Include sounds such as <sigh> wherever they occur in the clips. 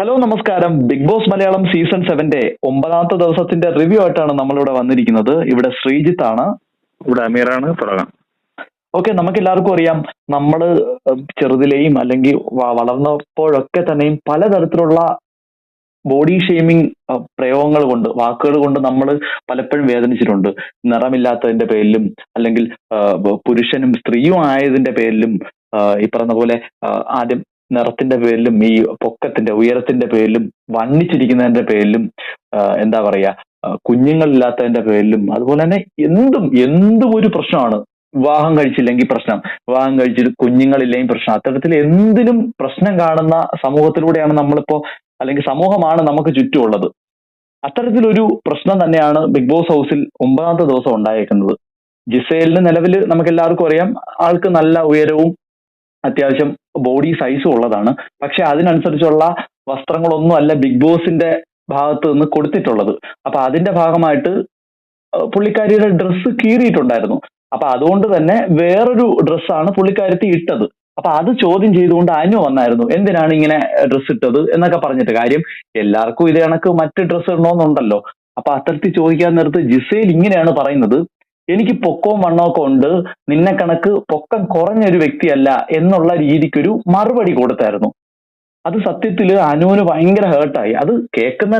Hello നമസ്കാരം. Big boss Malayalam season സെവന്റെ ഒമ്പതാമത്തെ ദിവസത്തിന്റെ റിവ്യൂ ആയിട്ടാണ് നമ്മളിവിടെ വന്നിരിക്കുന്നത്. ഇവിടെ ശ്രീജിത്ത് ആണ്. ഇവിടെ അമീറാണ്. തുടങ്ങാം. ഓക്കെ നമുക്ക് എല്ലാവർക്കും അറിയാം നമ്മൾ ചെറുതിലെയും അല്ലെങ്കിൽ വളർന്നപ്പോഴൊക്കെ തന്നെയും പലതരത്തിലുള്ള ബോഡി ഷെയ്മിങ് പ്രയോഗങ്ങൾ കൊണ്ട് വാക്കുകൾ കൊണ്ട് നമ്മൾ പലപ്പോഴും വേദനിച്ചിട്ടുണ്ട്. നിറമില്ലാത്തതിന്റെ പേരിലും അല്ലെങ്കിൽ പുരുഷനും സ്ത്രീയും ആയതിന്റെ പേരിലും ഈ പറഞ്ഞ പോലെ ആദ്യം നിറത്തിന്റെ പേരിലും ഈ പൊക്കത്തിന്റെ ഉയരത്തിന്റെ പേരിലും വണ്ണിച്ചിരിക്കുന്നതിന്റെ പേരിലും എന്താ പറയാ കുഞ്ഞുങ്ങളില്ലാത്തതിന്റെ പേരിലും അതുപോലെ തന്നെ എന്തും എന്തും ഒരു പ്രശ്നമാണ്. വിവാഹം കഴിച്ചില്ലെങ്കിൽ പ്രശ്നം. വിവാഹം കഴിച്ചിട്ട് കുഞ്ഞുങ്ങളില്ലെങ്കിൽ പ്രശ്നം. അത്തരത്തിൽ എന്തിനും പ്രശ്നം കാണുന്ന സമൂഹത്തിലൂടെയാണ് നമ്മളിപ്പോ അല്ലെങ്കിൽ സമൂഹമാണ് നമുക്ക് ചുറ്റുമുള്ളത്. അത്തരത്തിലൊരു പ്രശ്നം തന്നെയാണ് ബിഗ് ബോസ് ഹൗസിൽ ഒമ്പതാമത്തെ ദിവസം ഉണ്ടായേക്കുന്നത്. ജിസേലിന് നിലവിൽ നമുക്ക് എല്ലാവർക്കും അറിയാം ആൾക്ക് നല്ല ഉയരവും അത്യാവശ്യം ബോഡി സൈസും ഉള്ളതാണ്. പക്ഷെ അതിനനുസരിച്ചുള്ള വസ്ത്രങ്ങളൊന്നും അല്ല ബിഗ് ബോസിന്റെ ഭാഗത്ത് നിന്ന് കൊടുത്തിട്ടുള്ളത്. അപ്പൊ അതിന്റെ ഭാഗമായിട്ട് പുള്ളിക്കാരിയുടെ ഡ്രസ്സ് കീറിയിട്ടുണ്ടായിരുന്നു. അപ്പൊ അതുകൊണ്ട് തന്നെ വേറൊരു ഡ്രസ്സാണ് പുള്ളിക്കാരത്തി ഇട്ടത്. അപ്പൊ അത് ചോദ്യം ചെയ്തുകൊണ്ട് അനു വന്നായിരുന്നു. എന്തിനാണ് ഇങ്ങനെ ഡ്രസ്സ് ഇട്ടത് എന്നൊക്കെ പറഞ്ഞിട്ട് കാര്യം എല്ലാവർക്കും ഇത് കണക്ക് മറ്റ് ഡ്രസ്സ് ഇടണമെന്നുണ്ടല്ലോ അപ്പൊ അത്തരത്തിൽ ചോദിക്കാൻ നേരത്ത് ജിസേൽ ഇങ്ങനെയാണ് പറയുന്നത്. എനിക്ക് പൊക്കവും വണ്ണമൊക്കെ ഉണ്ട്. നിന്നെ കണക്ക് പൊക്കം കുറഞ്ഞൊരു വ്യക്തിയല്ല എന്നുള്ള രീതിക്കൊരു മറുപടി കൊടുത്തായിരുന്നു. അത് സത്യത്തിൽ അനുവിന് ഭയങ്കര ഹേർട്ടായി അത് കേൾക്കുന്ന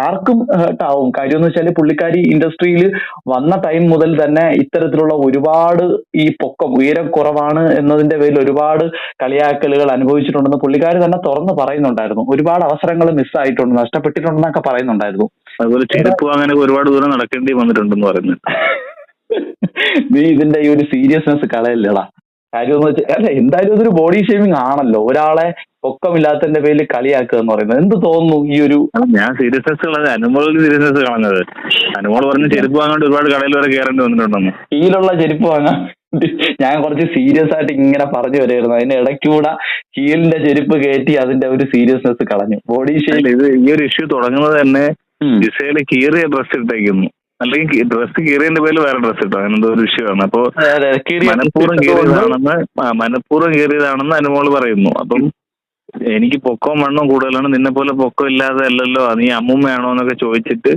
ആർക്കും ഹേർട്ടാവും കാര്യം എന്ന് വെച്ചാൽ പുള്ളിക്കാരി ഇൻഡസ്ട്രിയിൽ വന്ന ടൈം മുതൽ തന്നെ ഇത്തരത്തിലുള്ള ഒരുപാട് ഈ പൊക്കം ഉയരം കുറവാണ് എന്നതിന്റെ പേരിൽ ഒരുപാട് കളിയാക്കലുകൾ അനുഭവിച്ചിട്ടുണ്ടെന്ന് പുള്ളിക്കാരി തന്നെ തുറന്ന് പറയുന്നുണ്ടായിരുന്നു. ഒരുപാട് അവസരങ്ങൾ മിസ്സായിട്ടുണ്ട് നഷ്ടപ്പെട്ടിട്ടുണ്ടെന്നൊക്കെ പറയുന്നുണ്ടായിരുന്നു. അതുപോലെ ചെരുപ്പ് അങ്ങനെ ഒരുപാട് ദൂരം നടക്കേണ്ടി വന്നിട്ടുണ്ടെന്ന് പറയുന്നു <laughs> നീ ഇതിന്റെ ഈ ഒരു സീരിയസ്നെസ് കളയല്ലേടാ. കാര്യം എന്ന് വെച്ചാൽ അല്ല എന്തായാലും ഇതൊരു ബോഡി ഷേമിംഗ് ആണല്ലോ. ഒരാളെ പൊക്കമില്ലാത്തതിന്റെ പേരിൽ കളിയാക്കുക എന്ന് പറയുന്നത്. എന്ത് തോന്നുന്നു ഈ ഒരു ഞാൻ സീരിയസ്നെസ് കളഞ്ഞത് അനുമോളിൽ സീരിയസ്നെസ് കളഞ്ഞത് അനുമോൾ പറഞ്ഞ് ചെരുപ്പ് വാങ്ങാണ്ട് ഒരുപാട് കടയിൽ വരെ കയറേണ്ടി വന്നിട്ടുണ്ടെന്ന്. കീഴിലുള്ള ചെരുപ്പ് വാങ്ങാൻ ഞാൻ കുറച്ച് സീരിയസ് ആയിട്ട് ഇങ്ങനെ പറഞ്ഞു വരായിരുന്നു. അതിന്റെ ഇടയ്ക്കൂടെ കീലിന്റെ ചെരുപ്പ് കയറ്റി അതിന്റെ ഒരു സീരിയസ്നെസ് കളഞ്ഞു. ബോഡി ഷേം ഇത് ഈ ഒരു ഇഷ്യൂ തുടങ്ങുന്നത് തന്നെ ജിസയിൽ കീറിയ ഡ്രസ് ഇട്ടേക്കുന്നു. അല്ലെങ്കിൽ ഡ്രസ് കീറിയതിന്റെ പേര് വേറെ ഡ്രസ് ഇട്ടോ? അങ്ങനെന്തോ ഒരു വിഷയമാണ്. അപ്പൊ മനഃപൂർവം കീറിയതാണെന്ന് മനഃപൂർവം കീറിയതാണെന്ന് അനുമോൾ പറയുന്നു. അപ്പം എനിക്ക് പൊക്കവും മണ്ണും കൂടുതലാണ്. നിന്നെ പോലെ പൊക്കം ഇല്ലാതെ അല്ലല്ലോ. നീ അമ്മൂമ്മയാണോ എന്നൊക്കെ ചോദിച്ചിട്ട്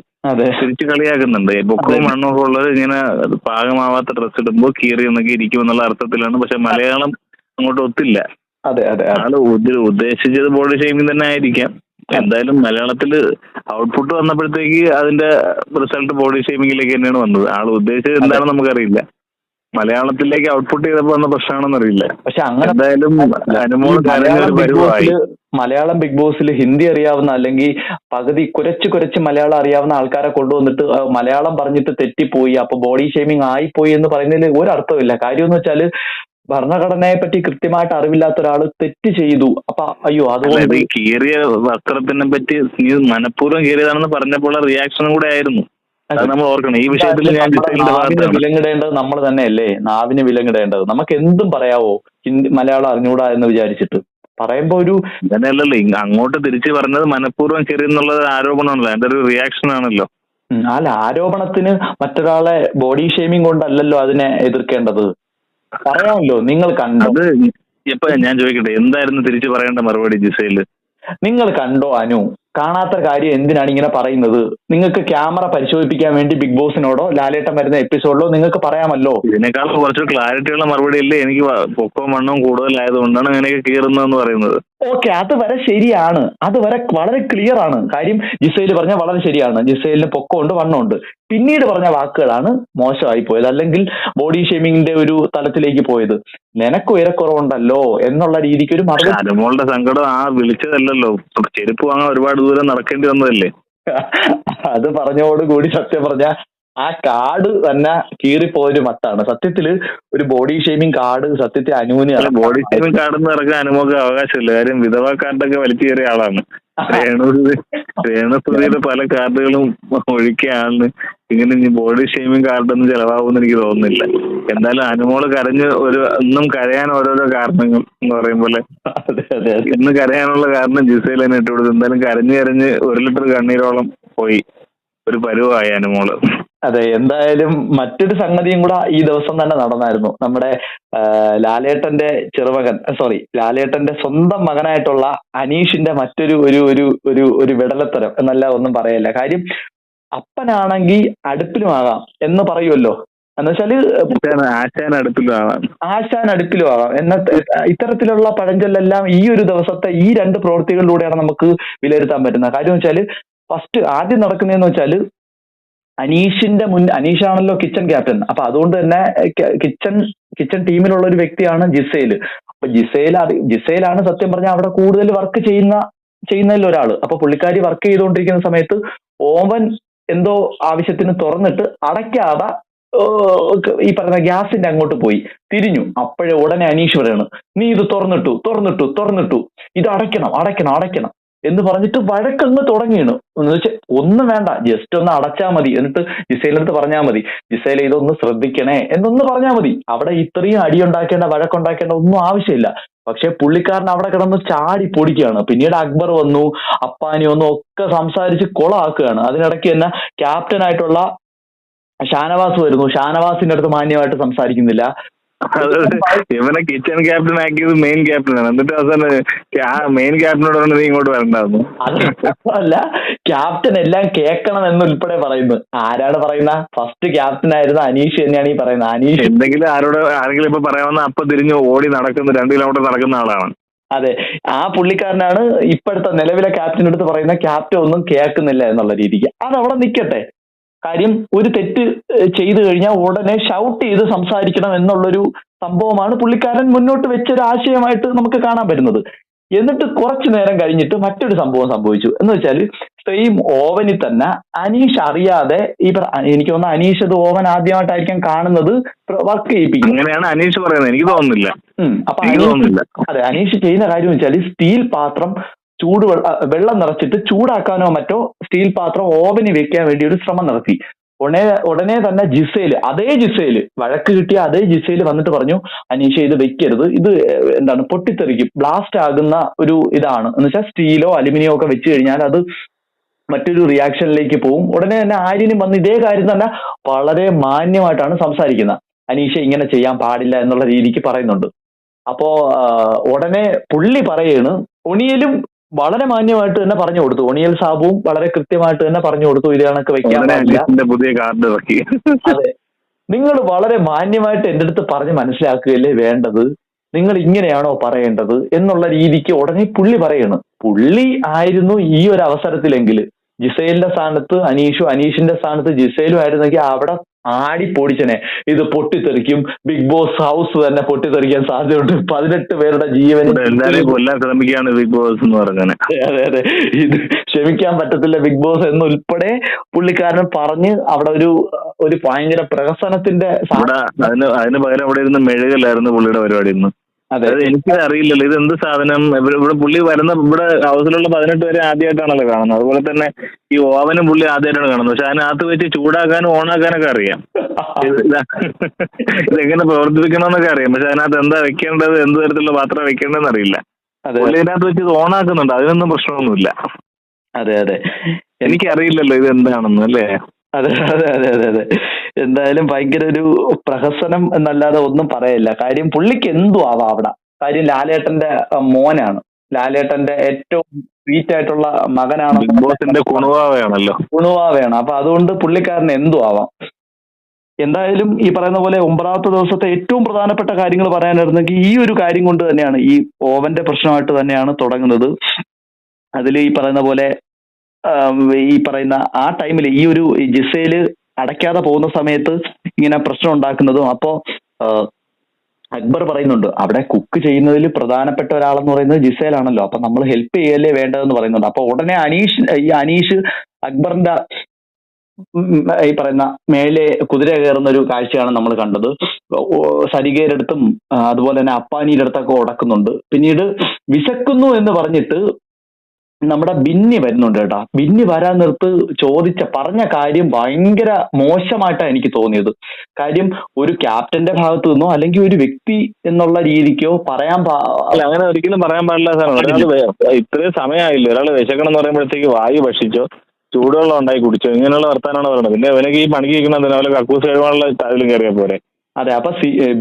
തിരിച്ചു കളിയാക്കുന്നുണ്ട്. പൊക്കവും. മണ്ണും ഒക്കെ ഉള്ളത് ഇങ്ങനെ പാകമാവാത്ത ഡ്രസ് ഇടുമ്പോൾ കീറി എന്നൊക്കെ ഇരിക്കും എന്നുള്ള അർത്ഥത്തിലാണ്. പക്ഷെ മലയാളം അങ്ങോട്ട് ഒത്തില്ല. അതെ അതെ അതെ. ആൾ ഉദ്ദേശിച്ചത് ബോഡി ഷേമിംഗ് തന്നെ ആയിരിക്കാം. എന്തായാലും മലയാളത്തിൽ ഔട്ട്പുട്ട് വന്നപ്പോഴത്തേക്ക് അതിന്റെ റിസൾട്ട് ബോഡി ഷേമിങ്ങിലേക്ക് തന്നെയാണ് വന്നത്. ആൾ ഉദ്ദേശിച്ചത് എന്താണെന്ന് നമുക്കറിയില്ല. മലയാളത്തിലേക്ക് ഔട്ട്പുട്ട് ചെയ്തപ്പോ വന്ന പ്രശ്നമാണെന്ന് അറിയില്ല. പക്ഷെ അങ്ങനെ എന്തായാലും അനുമോൾ ഈ മലയാളം ബിഗ് പരിവായി. മലയാളം ബിഗ് ബോസിൽ ഹിന്ദി അറിയാവുന്ന അല്ലെങ്കിൽ പകുതി കുരച്ച് കുരച്ച് മലയാളം അറിയാവുന്ന ആൾക്കാരെ കൊണ്ടുവന്നിട്ട് മലയാളം പറഞ്ഞിട്ട് തെറ്റിപ്പോയി. അപ്പൊ ബോഡി ഷേമിംഗ് ആയിപ്പോയി എന്ന് പറയുന്നതിൽ ഒരർത്ഥമില്ല കാര്യം എന്ന് വെച്ചാൽ ഭരണഘടനയെ പറ്റി കൃത്യമായിട്ട് അറിവില്ലാത്ത ഒരാൾ തെറ്റ് ചെയ്തു. അപ്പൊ അയ്യോ അതുകൊണ്ട് കീറിയ വസ്ത്രത്തിനെ പറ്റി നീ മനഃപൂർവം കീറിയതാണെന്ന് പറഞ്ഞപ്പോൾ റിയാക്ഷനും കൂടെ ആയിരുന്നു. നമ്മൾ ഓർക്കണം. ഈ വിഷയത്തിൽ ഞാൻ വിലങ്ങിടേണ്ടത് നമ്മൾ തന്നെയല്ലേ? നാവിന് വിലങ്ങിടേണ്ടത്. നമുക്ക് എന്തും പറയാവോ? ഹിന്ദി മലയാളം അറിഞ്ഞൂടാ എന്ന് വിചാരിച്ചിട്ട്. പറയുമ്പോ ഒരു അങ്ങനെയല്ലല്ലോ അങ്ങോട്ട് തിരിച്ചു പറഞ്ഞത് മനഃപൂർവം കയറിയെന്നുള്ള ആരോപണമാണല്ലോ. അതിന്റെ ഒരു റിയാക്ഷൻ ആണല്ലോ. അല്ല ആരോപണത്തിന് മറ്റൊരാളെ ബോഡി ഷേമിംഗ് കൊണ്ടല്ലല്ലോ അതിനെ എതിർക്കേണ്ടത്. പറയാമല്ലോ നിങ്ങൾ കണ്ടു? അത് ഇപ്പൊ ഞാൻ ചോദിക്കട്ടെ എന്തായിരുന്നു തിരിച്ചു പറയേണ്ട മറുപടി ജിസയിൽ നിങ്ങൾ കണ്ടോ അനു? കാണാത്ത കാര്യം എന്തിനാണ് ഇങ്ങനെ പറയുന്നത്? നിങ്ങൾക്ക് ക്യാമറ പരിശോധിപ്പിക്കാൻ വേണ്ടി ബിഗ് ബോസിനോടോ ലാലേട്ടൻ വരുന്ന എപ്പിസോഡിലോ നിങ്ങൾക്ക് പറയാമല്ലോ? ഇതിനേക്കാൾ കുറച്ച് ക്ലാരിറ്റിയുള്ള മറുപടി അല്ലേ എനിക്ക് പൊക്കോ പൊക്കവും മണ്ണവും കൂടുതലായതുകൊണ്ടാണ് അങ്ങനെയൊക്കെ കീറുന്നതെന്ന് പറയുന്നത്. ഓക്കെ അത് വരെ ശരിയാണ്. അത് വരെ വളരെ ക്ലിയർ ആണ്. കാര്യം ജിസൈൽ പറഞ്ഞ വളരെ ശരിയാണ്. ജിസയിലിന് പൊക്കമുണ്ട് വണ്ണമുണ്ട്. പിന്നീട് പറഞ്ഞ വാക്കുകളാണ് മോശമായി പോയത്. അല്ലെങ്കിൽ ബോഡി ഷേമിങ്ങിന്റെ ഒരു തലത്തിലേക്ക് പോയത്. നിനക്ക് ഉയരക്കുറവുണ്ടല്ലോ എന്നുള്ള രീതിക്ക് ഒരു മറുപടി സങ്കടം ആ വിളിച്ചതല്ലല്ലോ. ചെരുപ്പ് വാങ്ങാൻ ഒരുപാട് ദൂരം നടക്കേണ്ടി വന്നതല്ലേ? അത് പറഞ്ഞോടുകൂടി സത്യം പറഞ്ഞ ആ കാർഡ് തന്നെ കീറിപ്പോയൊരു മട്ടാണ്. സത്യത്തിൽ ഒരു ബോഡി ഷേമിംഗ് കാർഡ് സത്യത്തിൽ അനുവിന് ബോഡി ഷേമിംഗ് കാർഡെന്ന് ഇറക്കാൻ അനുമോക്ക് അവകാശമില്ല. കാര്യം വിധവാ കാർഡൊക്കെ വലിച്ചു കയറിയ ആളാണ്. <laughs> രേണു രേണുസുതിയുടെ പല കാർഡുകളും ഒഴുക്കിയ ആളിന് ഇങ്ങനെ ഇനി ബോഡി ഷെയ്മിങ് കാർഡൊന്നും ചെലവാകുമെന്ന് എനിക്ക് തോന്നുന്നില്ല. എന്തായാലും അനുമോൾ കരഞ്ഞ് ഒരു ഇന്നും കരയാൻ ഓരോരോ കാരണങ്ങൾ എന്ന് പറയും പോലെ. ഇന്ന് കരയാനുള്ള കാരണം ജിസയിൽ തന്നെ ഇട്ടുകൊടുത്തു എന്തായാലും കരഞ്ഞ് കരഞ്ഞ് ഒരു ലിറ്റർ കണ്ണീരോളം പോയി. ഒരു പരുവായി അനുമോൾ. അതെ എന്തായാലും മറ്റൊരു സംഗതിയും കൂടെ ഈ ദിവസം തന്നെ നടന്നായിരുന്നു. നമ്മുടെ ലാലേട്ടന്റെ ചെറുമകൻ സോറി ലാലേട്ടന്റെ സ്വന്തം മകനായിട്ടുള്ള അനീഷിന്റെ മറ്റൊരു ഒരു ഒരു ഒരു ഒരു വിടലത്തരം എന്നല്ല ഒന്നും പറയല്ല. കാര്യം അപ്പനാണെങ്കിൽ അടുപ്പിലുമാകാം എന്ന് പറയുമല്ലോ എന്നുവെച്ചാൽ ആശാൻ ആശാൻ അടുത്തിലാണ് ആശാൻ അടുപ്പിലും ആകാം. എന്ന ഇത്തരത്തിലുള്ള പഴഞ്ചൊല്ലെല്ലാം ഈ ഒരു ദിവസത്തെ ഈ രണ്ട് പ്രവൃത്തികളിലൂടെയാണ് നമുക്ക് വിലയിരുത്താൻ പറ്റുന്നത്. കാര്യം വെച്ചാൽ ഫസ്റ്റ് ആദ്യം നടക്കുന്നതെന്ന് വെച്ചാൽ അനീഷിന്റെ മുൻ അനീഷാണല്ലോ കിച്ചൺ ക്യാപ്റ്റൻ അപ്പൊ അതുകൊണ്ട് തന്നെ കിച്ചൺ കിച്ചൺ ടീമിലുള്ള ഒരു വ്യക്തിയാണ് ജിസേൽ അപ്പൊ ജിസേൽ അറി- ജിസേലാണ് സത്യം പറഞ്ഞാൽ അവിടെ കൂടുതൽ വർക്ക് ചെയ്യുന്ന ചെയ്യുന്നതിൽ ഒരാൾ അപ്പൊ പുള്ളിക്കാരി വർക്ക് ചെയ്തുകൊണ്ടിരിക്കുന്ന സമയത്ത് ഓവൻ എന്തോ ആവശ്യത്തിന് തുറന്നിട്ട് അടയ്ക്കാതെ ഈ പറയുന്ന ഗ്യാസിന്റെ അങ്ങോട്ട് പോയി. തിരിഞ്ഞു. അപ്പോഴേ ഉടനെ അനീഷ് പറയാണ് നീ ഇത് തുറന്നിട്ടു തുറന്നിട്ടു തുറന്നിട്ടു. ഇത് അടയ്ക്കണം അടയ്ക്കണം അടയ്ക്കണം. എന്ന് പറഞ്ഞിട്ട് വഴക്കങ്ങ് തുടങ്ങിയാണ്. എന്ന് വെച്ചാൽ ഒന്നും വേണ്ട ജസ്റ്റ് ഒന്ന് അടച്ചാൽ മതി. എന്നിട്ട് ജിസൈലെടുത്ത് പറഞ്ഞാൽ മതി. ജിസൈൽ ഇതൊന്ന് ശ്രദ്ധിക്കണേ എന്നൊന്ന് പറഞ്ഞാൽ മതി. അവിടെ ഇത്രയും അടി അടിയുണ്ടാക്കേണ്ട വഴക്കുണ്ടാക്കേണ്ട ഒന്നും ആവശ്യമില്ല. പക്ഷെ പുള്ളിക്കാരൻ അവിടെ കിടന്ന് ചാടി പൊടിക്കുകയാണ്. പിന്നീട് അക്ബർ വന്നു അപ്പാനി വന്നു ഒക്കെ സംസാരിച്ച് കൊളാക്കുകയാണ്. അതിനിടയ്ക്ക് തന്നെ ക്യാപ്റ്റൻ ആയിട്ടുള്ള ഷാനവാസ് വരുന്നു. ഷാനവാസിന്റെ അടുത്ത് മാന്യമായിട്ട് സംസാരിക്കുന്നില്ല. ഇവനെ കിച്ചൺ ക്യാപ്റ്റൻ ആക്കിയത് മെയിൻ ക്യാപ്റ്റനാണ് എന്നിട്ട് അവസാനം മെയിൻ ക്യാപ്റ്റനോട് നീ ഇങ്ങോട്ട് വരണ്ടായിരുന്നു അല്ല ക്യാപ്റ്റൻ എല്ലാം കേൾക്കണം എന്ന് ഉൾപ്പെടെ പറയുന്നു. ആരാണ് പറയുന്ന? ഫസ്റ്റ് ക്യാപ്റ്റൻ ആയിരുന്ന അനീഷ് തന്നെയാണ് ഈ പറയുന്നത്. അനീഷ് എന്തെങ്കിലും ആരോട് ആരെങ്കിലും ഇപ്പൊ പറയാമെന്ന് അപ്പൊ തിരിഞ്ഞു ഓടി നടക്കുന്ന രണ്ട് കിലോമീറ്റർ നടക്കുന്ന ആളാണ്. അതെ ആ പുള്ളിക്കാരനാണ് ഇപ്പോഴത്തെ നിലവിലെ ക്യാപ്റ്റൻ എടുത്ത് പറയുന്ന ക്യാപ്റ്റൻ ഒന്നും കേൾക്കുന്നില്ല എന്നുള്ള രീതിക്ക്. അത് അവിടെ നിൽക്കട്ടെ. കാര്യം ഒരു തെറ്റ് ചെയ്തു കഴിഞ്ഞാൽ ഉടനെ ഷൗട്ട് ചെയ്ത് സംസാരിക്കണം എന്നുള്ളൊരു സംഭവമാണ് പുള്ളിക്കാരൻ മുന്നോട്ട് വെച്ചൊരു ആശയമായിട്ട് നമുക്ക് കാണാൻ പറ്റുന്നത്. എന്നിട്ട് കുറച്ചു നേരം കഴിഞ്ഞിട്ട് മറ്റൊരു സംഭവം സംഭവിച്ചു. എന്ന് വെച്ചാൽ സെയിം ഓവനിൽ തന്നെ അനീഷ് അറിയാതെ ഈ എനിക്ക് തോന്നുന്നു അനീഷ് അത് ഓവൻ ആദ്യമായിട്ടായിരിക്കും കാണുന്നത് വർക്ക് ചെയ്യിപ്പിക്കും അങ്ങനെയാണ് അനീഷ് പറയുന്നത്. എനിക്ക് തോന്നുന്നില്ല. അപ്പൊ അനീഷ് അതെ അനീഷ് ചെയ്യുന്ന കാര്യം വെച്ചാൽ സ്റ്റീൽ പാത്രം ചൂട് വെള്ളം നിറച്ചിട്ട് ചൂടാക്കാനോ മറ്റോ സ്റ്റീൽ പാത്രം ഓവനിൽ വെക്കാൻ വേണ്ടി ഒരു ശ്രമം നടത്തി. ഉടനെ ഉടനെ തന്നെ ജിസയിൽ അതേ ജിസയിൽ വഴക്ക് കിട്ടിയ അതേ ജിസയിൽ വന്നിട്ട് പറഞ്ഞു അനീഷ ഇത് വെക്കരുത്. ഇത് എന്താണ് പൊട്ടിത്തെറിക്കും ബ്ലാസ്റ്റ് ആകുന്ന ഒരു ഇതാണ്. എന്ന് വെച്ചാൽ സ്റ്റീലോ അലുമിനിയോ ഒക്കെ വെച്ച് കഴിഞ്ഞാൽ അത് മറ്റൊരു റിയാക്ഷനിലേക്ക് പോകും ഉടനെ തന്നെ ആര്യനും വന്ന് ഇതേ കാര്യം തന്നെ വളരെ മാന്യമായിട്ടാണ് സംസാരിക്കുന്നത്. അനീഷ ഇങ്ങനെ ചെയ്യാൻ പാടില്ല എന്നുള്ള രീതിക്ക് പറയുന്നുണ്ട്. അപ്പോ ഉടനെ പുള്ളി പറയാണ് ഒണിയലും വളരെ മാന്യമായിട്ട് തന്നെ പറഞ്ഞു കൊടുത്തു. ഒണിയൽ സാബുവും വളരെ കൃത്യമായിട്ട് തന്നെ പറഞ്ഞു കൊടുത്തു. ഇത് കണക്ക് വെക്കാൻ പുതിയ കാർഡ് ഇറക്കി. അതെ. നിങ്ങൾ വളരെ മാന്യമായിട്ട് എന്റെ അടുത്ത് പറഞ്ഞ് മനസ്സിലാക്കുകയല്ലേ വേണ്ടത്? നിങ്ങൾ ഇങ്ങനെയാണോ പറയേണ്ടത്? എന്നുള്ള രീതിക്ക് ഉടനെ പുള്ളി പറയണം. പുള്ളി ആയിരുന്നു ഈ ഒരു അവസരത്തിലെങ്കിൽ. ജിസൈലിന്റെ സ്ഥാനത്ത് അനീഷും അനീഷിന്റെ സ്ഥാനത്ത് ജിസൈലും ആയിരുന്നെങ്കിൽ അവിടെ ആടി പൊടിച്ചനെ. ഇത് പൊട്ടിത്തെറിക്കും. ബിഗ് ബോസ് ഹൗസ് തന്നെ പൊട്ടിത്തെറിക്കാൻ സാധ്യതയുണ്ട്. പതിനെട്ട് പേരുടെ ജീവൻ കൊല്ലാൻ ശ്രമിക്കുകയാണ് ബിഗ് ബോസ് എന്ന് പറഞ്ഞത് അതെ അതെ ഇത് ക്ഷമിക്കാൻ പറ്റത്തില്ല ബിഗ് ബോസ് എന്നുൾപ്പെടെ പുള്ളിക്കാരൻ പറഞ്ഞ് അവിടെ ഒരു ഒരു ഭയങ്കര പ്രഹസനത്തിന്റെ അതിന് അതിന് പകരം അവിടെ ഇരുന്ന് മെഴുകലായിരുന്നു പുള്ളിയുടെ പരിപാടി ഇന്ന്. അതെ. എനിക്ക് അറിയില്ലല്ലോ ഇത് എന്ത് സാധനം? ഇവിടെ പുള്ളി വരുന്ന ഇവിടെ ഹൗസിലുള്ള പതിനെട്ട് പേരെ ആദ്യമായിട്ടാണല്ലോ കാണുന്നത്. അതുപോലെ തന്നെ ഈ ഓവനും പുള്ളി ആദ്യമായിട്ടാണ് കാണുന്നത്. പക്ഷെ അതിനകത്ത് വെച്ച് ചൂടാക്കാനും ഓണാക്കാനൊക്കെ അറിയാം. ഇത് ഇതാ- ഇതെങ്ങനെ പ്രവർത്തിപ്പിക്കണമെന്നൊക്കെ അറിയാം. പക്ഷെ അതിനകത്ത് എന്താ വെക്കേണ്ടത് എന്ത് തരത്തിലുള്ള പാത്രം വെക്കേണ്ടതെന്ന് അറിയില്ല. പുള്ളി ഇതിനകത്ത് വെച്ച് ഇത് ഓണാക്കുന്നുണ്ട്. അതിനൊന്നും പ്രശ്നമൊന്നുമില്ല. അതെ അതെ. എനിക്കറിയില്ലല്ലോ ഇത് എന്താണെന്ന് അല്ലേ? അതെ അതെ അതെ അതെ അതെ. എന്തായാലും ഭയങ്കര ഒരു പ്രഹസനം എന്നല്ലാതെ ഒന്നും പറയല്ല. കാര്യം പുള്ളിക്ക് എന്തു ആവാം അവിടെ. കാര്യം ലാലേട്ടന്റെ മോനാണ്. ലാലേട്ടന്റെ ഏറ്റവും സ്വീറ്റ് ആയിട്ടുള്ള മകനാണ്. ബിഗ് ബോസിന്റെ കുണുവാവയാണല്ലോ. കുണുവാവയാണ്. അപ്പൊ അതുകൊണ്ട് പുള്ളിക്കാരന് എന്തു ആവാം. എന്തായാലും ഈ പറയുന്ന പോലെ ഒമ്പതാമത്തെ ദിവസത്തെ ഏറ്റവും പ്രധാനപ്പെട്ട കാര്യങ്ങൾ പറയാനായിരുന്നെങ്കിൽ ഈ ഒരു കാര്യം കൊണ്ട് തന്നെയാണ് ഈ ഓവന്റെ പ്രശ്നമായിട്ട് തന്നെയാണ് തുടങ്ങുന്നത്. അതിൽ ഈ പറയുന്ന പോലെ ഈ പറയുന്ന ആ ടൈമിൽ ഈ ഒരു ജിസയിൽ അടയ്ക്കാതെ പോകുന്ന സമയത്ത് ഇങ്ങനെ പ്രശ്നം ഉണ്ടാക്കുന്നതും. അപ്പോ അക്ബർ പറയുന്നുണ്ട് അവിടെ കുക്ക് ചെയ്യുന്നതിൽ പ്രധാനപ്പെട്ട ഒരാളെന്ന് പറയുന്നത് ജിസേലാണല്ലോ. അപ്പൊ നമ്മൾ ഹെൽപ്പ് ചെയ്യല്ലേ വേണ്ടതെന്ന് പറയുന്നുണ്ട്. അപ്പൊ ഉടനെ അനീഷ് ഈ അനീഷ് അക്ബറിന്റെ ഈ പറയുന്ന മേലെ കുതിര കയറുന്ന ഒരു കാഴ്ചയാണ് നമ്മൾ കണ്ടത്. ആ, അതുപോലെ തന്നെ അപ്പാനിയുടെ അടുത്തൊക്കെ ഉടക്കുന്നുണ്ട്. പിന്നീട് വിശക്കുന്നു എന്ന് പറഞ്ഞിട്ട് നമ്മുടെ ബിന്നി വരുന്നുണ്ട് കേട്ടാ. ബിന്നി വരാൻ നിർത്ത് ചോദിച്ച പറഞ്ഞ കാര്യം ഭയങ്കര മോശമായിട്ടാണ് എനിക്ക് തോന്നിയത്. കാര്യം ഒരു ക്യാപ്റ്റന്റെ ഭാഗത്തു നിന്നോ അല്ലെങ്കിൽ ഒരു വ്യക്തി എന്നുള്ള രീതിക്കോ പറയാൻ അല്ല അങ്ങനെ ഒരിക്കലും പറയാൻ പാടില്ല സാർ ഒരാൾ ഇത്രയും സമയമായില്ല? ഒരാൾ വിശക്കണം എന്ന് പറയുമ്പോഴത്തേക്ക് വായു ഭക്ഷിച്ചോ ചൂടുവെള്ളം ഉണ്ടായി കുടിച്ചോ ഇങ്ങനെയുള്ള വർത്താനാണ് പറയുന്നത്. പിന്നെ അവനെ ഈ പണിക്ക് നിൽക്കുന്ന അതിനവരെ കക്കൂസ് കഴിവാനുള്ള താഴിലും കയറിയാൽ പോരെ. അതെ അപ്പൊ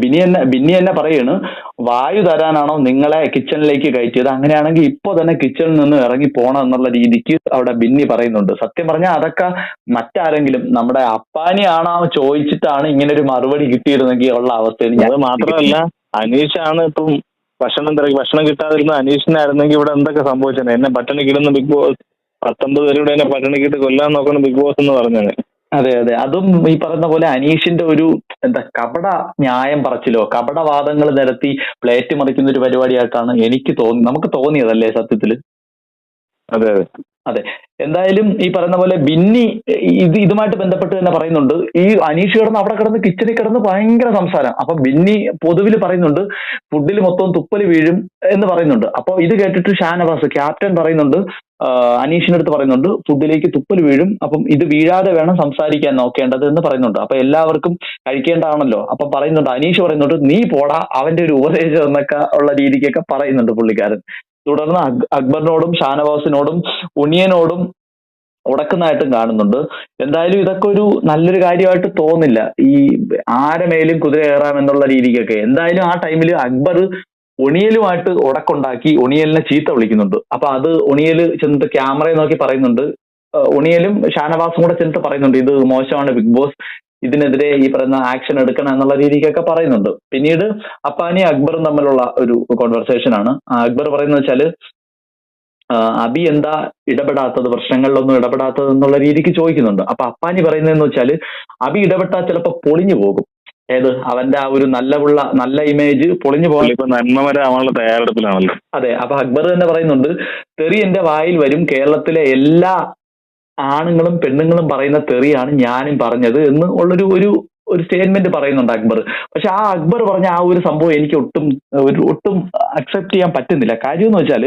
ബിനി തന്നെ ബിന്നി തന്നെ പറയാണ് വായു തരാനാണോ നിങ്ങളെ കിച്ചണിലേക്ക് കയറ്റിയത്? അങ്ങനെയാണെങ്കിൽ ഇപ്പൊ തന്നെ കിച്ചണിൽ നിന്ന് ഇറങ്ങി പോണം എന്നുള്ള രീതിക്ക് അവിടെ ബിന്നി പറയുന്നുണ്ട്. സത്യം പറഞ്ഞാൽ അതൊക്കെ മറ്റാരെങ്കിലും നമ്മുടെ അപ്പാനിയാണോ ചോദിച്ചിട്ടാണ് ഇങ്ങനെ ഒരു മറുപടി കിട്ടിയിരുന്നെങ്കിൽ ഉള്ള അവസ്ഥയിൽ അത് മാത്രമല്ല അനീഷാണ് ഇപ്പം ഭക്ഷണം തിരക്കി ഭക്ഷണം കിട്ടാതിരുന്ന അനീഷിനായിരുന്നെങ്കിൽ ഇവിടെ എന്തൊക്കെ സംഭവിച്ചത് എന്നെ പട്ടിണി കിടുന്ന ബിഗ് ബോസ് പത്തൊമ്പത് പേരുടെ എന്നെ പട്ടിണി കിട്ട് കൊല്ലാൻ നോക്കണം ബിഗ് ബോസ് എന്ന് പറഞ്ഞത്. അതെ അതെ. അതും ഈ പറയുന്ന പോലെ അനീഷിന്റെ ഒരു എന്താ കപട ന്യായം പറച്ചിലോ കപടവാദങ്ങൾ നിരത്തി പ്ലേറ്റ് മറിക്കുന്ന ഒരു പരിപാടിയായിട്ടാണ് എനിക്ക് തോന്നി നമുക്ക് തോന്നിയതല്ലേ സത്യത്തിൽ? അതെ അതെ. അതെ. എന്തായാലും ഈ പറയുന്ന പോലെ ബിന്നി ഇത് ഇതുമായിട്ട് ബന്ധപ്പെട്ട് തന്നെ പറയുന്നുണ്ട്. ഈ അനീഷ് കിടന്ന് അവിടെ കിടന്ന് കിച്ചണിൽ കിടന്ന് ഭയങ്കര സംസാരം. അപ്പൊ ബിന്നി പൊതുവിൽ പറയുന്നുണ്ട് ഫുഡിൽ മൊത്തം തുപ്പൽ വീഴും എന്ന് പറയുന്നുണ്ട്. അപ്പൊ ഇത് കേട്ടിട്ട് ഷാനവാസ് ക്യാപ്റ്റൻ പറയുന്നുണ്ട് അനീഷിന്റെ അടുത്ത് പറയുന്നുണ്ട് ഫുഡിലേക്ക് തുപ്പൽ വീഴും അപ്പം ഇത് വീഴാതെ വേണം സംസാരിക്കാൻ നോക്കേണ്ടത് എന്ന് പറയുന്നുണ്ട്. അപ്പൊ എല്ലാവർക്കും കഴിക്കേണ്ടതാണല്ലോ. അപ്പൊ പറയുന്നുണ്ട് അനീഷ് പറയുന്നുണ്ട് നീ പോടാ അവന്റെ ഒരു ഉപദേശം എന്നൊക്കെ ഉള്ള രീതിക്കൊക്കെ പറയുന്നുണ്ട് പുള്ളിക്കാരൻ. തുടർന്ന് അക്- അക്ബറിനോടും ഷാനവാസിനോടും ഉണിയനോടും ഉടക്കുന്നതായിട്ടും കാണുന്നുണ്ട്. എന്തായാലും ഇതൊക്കെ ഒരു നല്ലൊരു കാര്യമായിട്ട് തോന്നില്ല. ഈ ആരമേലും കുതിര കയറാം എന്നുള്ള രീതിക്കൊക്കെ. എന്തായാലും ആ ടൈമിൽ അക്ബർ ഒണിയലുമായിട്ട് ഉടക്കുണ്ടാക്കി ഒണിയലിനെ ചീത്ത വിളിക്കുന്നുണ്ട്. അപ്പൊ അത് ഒണിയൽ ചെന്നിട്ട് ക്യാമറയെ നോക്കി പറയുന്നുണ്ട്. ഒണിയലും ഷാനവാസും കൂടെ ചെന്നിട്ട് പറയുന്നുണ്ട് ഇത് മോശമാണ് ബിഗ് ബോസ്. ഇതിനെതിരെ ഈ പറയുന്ന ആക്ഷൻ എടുക്കണം എന്നുള്ള രീതിക്കൊക്കെ പറയുന്നുണ്ട്. പിന്നീട് അപ്പാനി അക്ബറും തമ്മിലുള്ള ഒരു കോൺവെർസേഷൻ ആണ്. അക്ബർ പറയുന്നത് വെച്ചാൽ അബി എന്താ ഇടപെടാത്തത് പ്രശ്നങ്ങളിലൊന്നും ഇടപെടാത്തത് എന്നുള്ള രീതിക്ക് ചോദിക്കുന്നുണ്ട്. അപ്പൊ അപ്പാനി പറയുന്നതെന്ന് വെച്ചാൽ അബി ഇടപെട്ടാൽ ചിലപ്പോ പൊളിഞ്ഞു പോകും. ഏത്? അവന്റെ ആ ഒരു നല്ല ഉള്ള നല്ല ഇമേജ് പൊളിഞ്ഞു പോകാൻ നന്മ തയ്യാറെടുപ്പിലാണല്ലോ. അതെ. അപ്പൊ അക്ബർ തന്നെ പറയുന്നുണ്ട് തെറി എന്റെ വായിൽ വരും. കേരളത്തിലെ എല്ലാ ആണുങ്ങളും പെണ്ണുങ്ങളും പറയുന്ന തെറിയാണ് ഞാനും പറഞ്ഞത് എന്ന് ഉള്ളൊരു ഒരു ഒരു സ്റ്റേറ്റ്മെന്റ് പറയുന്നുണ്ട് അക്ബർ. പക്ഷെ ആ അക്ബർ പറഞ്ഞ ആ ഒരു സംഭവം എനിക്ക് ഒട്ടും ഒരു ഒട്ടും അക്സെപ്റ്റ് ചെയ്യാൻ പറ്റുന്നില്ല. കാര്യം എന്ന് വെച്ചാൽ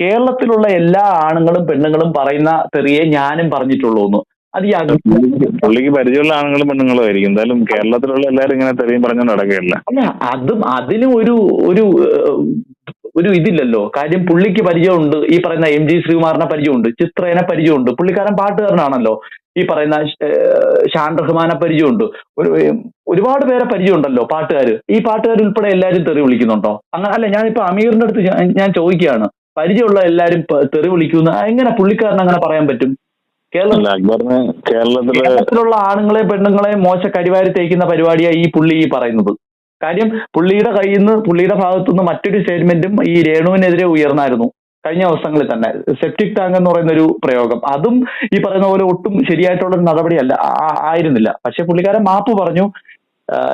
കേരളത്തിലുള്ള എല്ലാ ആണുങ്ങളും പെണ്ണുങ്ങളും പറയുന്ന തെറിയെ ഞാനും പറഞ്ഞിട്ടുള്ളൂ എന്ന് അത് ഈ പുള്ളിക്ക് പരിചയമുള്ള ആണുങ്ങളും പെണ്ണുങ്ങളും ആയിരിക്കും. എന്തായാലും കേരളത്തിലുള്ള എല്ലാവരും ഇങ്ങനെ തെറിയും പറഞ്ഞു നടക്കുകയല്ല. അല്ല അതും അതിനും ഒരു ഒരു ഒരു ഇതില്ലല്ലോ. കാര്യം പുള്ളിക്ക് പരിചയമുണ്ട്. ഈ പറയുന്ന എം ജി ശ്രീകുമാറിനെ പരിചയമുണ്ട്. ചിത്രേനെ പരിചയമുണ്ട്. പുള്ളിക്കാരൻ പാട്ടുകാരനാണല്ലോ. ഈ പറയുന്ന ഷാൻ റഹ്മാനെ പരിചയമുണ്ട്. ഒരു ഒരുപാട് പേരെ പരിചയമുണ്ടല്ലോ പാട്ടുകാർ ഈ പാട്ടുകാർ ഉൾപ്പെടെ എല്ലാവരും തെറി വിളിക്കുന്നുണ്ടോ? അങ്ങനെ അല്ല ഞാനിപ്പോ അമീറിന്റെ അടുത്ത് ഞാൻ- ചോദിക്കുകയാണ്. പരിചയമുള്ള എല്ലാവരും തെറി വിളിക്കുന്ന എങ്ങനെ പുള്ളിക്കാരൻ അങ്ങനെ പറയാൻ പറ്റും? കേരളത്തിലുള്ള ആണുങ്ങളെ പെണ്ണുങ്ങളെ മോശ കരിവാരി തേക്കുന്ന പരിപാടിയാണ് ഈ പുള്ളി ഈ പറയുന്നത്. കാര്യം പുള്ളിയുടെ കയ്യിൽ നിന്ന് പുള്ളിയുടെ ഭാഗത്തു നിന്ന് മറ്റൊരു സ്റ്റേറ്റ്മെന്റും ഈ രേണുവിനെതിരെ ഉയർന്നായിരുന്നു. കഴിഞ്ഞ ദിവസങ്ങളിൽ തന്നെ. സെപ്റ്റിക് ടാങ്ക് എന്ന് പറയുന്ന ഒരു പ്രയോഗം. അതും ഈ പറയുന്ന പോലെ ഒട്ടും ശരിയായിട്ടുള്ള നടപടിയല്ല. ആയിരുന്നില്ല. പക്ഷെ പുള്ളിക്കാരൻ മാപ്പ് പറഞ്ഞു